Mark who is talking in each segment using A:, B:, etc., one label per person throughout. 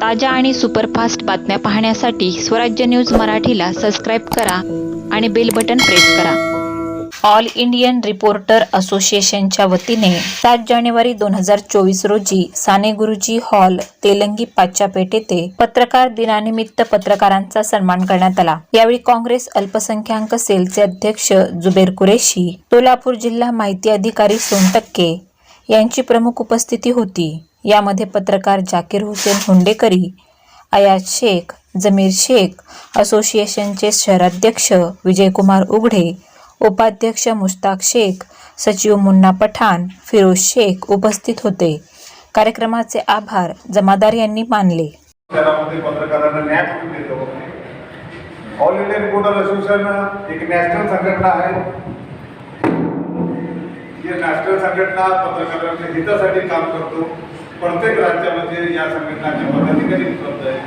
A: ताज्या आणि सुपरफास्ट बातम्या पाहण्यासाठी स्वराज्य न्यूज मराठीला सबस्क्राईब करा आणि बेल बटन प्रेस करा. ऑल इंडियन रिपोर्टर असोसिएशनच्या वतीने सात जानेवारी दोन हजार चोवीस रोजी साने गुरुजी हॉल तेलंगी पाच्चापेठ येथे पत्रकार दिनानिमित्त पत्रकारांचा सन्मान करण्यात आला. यावेळी काँग्रेस अल्पसंख्याक सेलचे अध्यक्ष जुबेर कुरेशी सोलापूर जिल्हा माहिती अधिकारी सोनटक्के यांची प्रमुख उपस्थिती होती. यामध्ये पत्रकार जाकीर हुसेन हुंडेकरी अयाज शेख जमीर शेख असोसिएशनचे शहराध्यक्ष विजयकुमार उघडे उपाध्यक्ष मुश्ताक शेख सचिव मुन्ना पठाण फिरोज शेख उपस्थित होते. कार्यक्रमाचे आभार जमादार यांनी मानले.
B: पत्रकारांना न्याय देतो. ऑल इंडिया रिपोर्टर असोसिएशन एक नॅशनल संघटना आहे. ही नॅशनल संघटना पत्रकारांच्या हितासाठी काम करतो. प्रत्येक राज्यामध्ये या संघटनाचे पदाधिकारी उपलब्ध आहेत.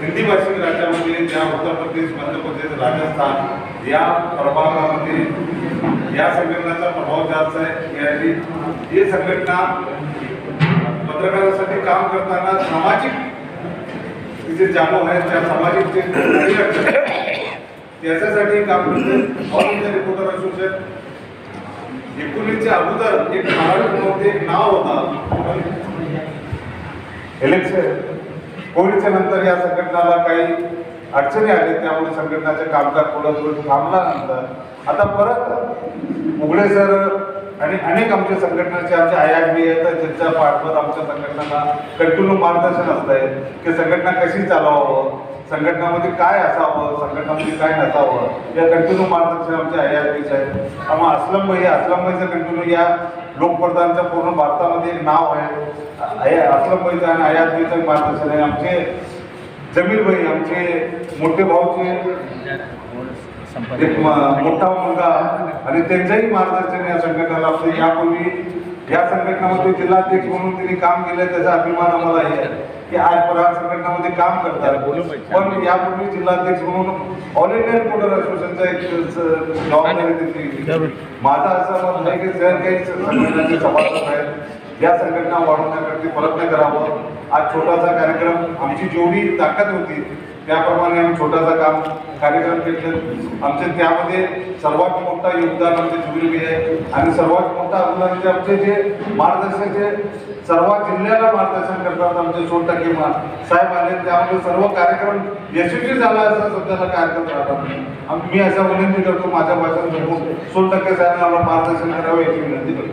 B: हिंदी भाषिक राज्यामध्ये ज्या उत्तर प्रदेश मध्य प्रदेश राजस्थान या प्रभागामध्ये या संघटनाचा प्रभाव जास्त आहे. याची ही संघटना पत्रकारासाठी काम करताना सामाजिक तिचे जाणव आहेत त्या सामाजिक त्याच्यासाठी काम करते ऑल इंडिया रिपोर्टर असोसिएशन एकोणीसच्या अगोदर एक महाराष्ट्रामध्ये एक नाव होता. इलेक्शन कोविडच्या नंतर या संघटनाला काही अडचणी आल्या त्यामुळे संघटनाचे कामकाज थोडं थोडं थांबल्यानंतर आता परत उघडे सर आणि अनेक आमच्या संघटनाचे आमच्या आय आर बी आहेत ज्यांच्या पाठबळ आमच्या संघटनांना कंटिन्यू मार्गदर्शन असत आहे की संघटना कशी चालवावं संघटनामध्ये काय असावं संघटनामध्ये काय नसावं या कंटिन्यू मार्गदर्शन आमच्या आय आर बीचे आहेत. आम्हा असलम भाई असलम भाईचं कंटिन्यू या लोकप्रधानच्या पूर्ण भारतामध्ये एक नाव आहे. आय असलम भाईचं आणि आय आर बीचं मार्गदर्शन आहे. आमचे जमीर भाई आमचे मोठे भाऊचे एक मोठा मुलगा आणि त्यांचंही मार्गदर्शन या संघटनेला असतं. यापूर्वी या संघटनामध्ये जिल्हाध्यक्ष म्हणून त्यांनी काम केलं त्याचा अभिमान आम्हाला आहे की आज पराग संघटनामध्ये काम करतात. पण यापूर्वी जिल्हाध्यक्ष म्हणून ऑल इंडिया रिपोर्टर असोसिएशनचा एक जबाबदारी त्यांनी माझा असं मत आहे की जर काही संघटनाचे सभासद आहेत. या संघटना वाढवण्यासाठी प्रयत्न करावं. आज छोटासा कार्यक्रम आमची जेवढी ताकद होती त्याप्रमाणे आम्ही छोटासा काम कार्यक्रम केले आमचे त्यामध्ये सर्वात मोठा योगदान आमचे जुबिली आहे. आणि सर्वात मोठा अनुदान आमचे जे मार्गदर्शक जे सर्व जिल्ह्याला मार्गदर्शन करतात आमचे सोड टक्के साहेब आले त्यामध्ये सर्व कार्यक्रम यशस्वी झाला असं सध्याला कार्यक्रम राहतात मी असं विनंती करतो माझ्या भाषण सोन टक्के साहेबांना मार्गदर्शन करावे याची विनंती करतो.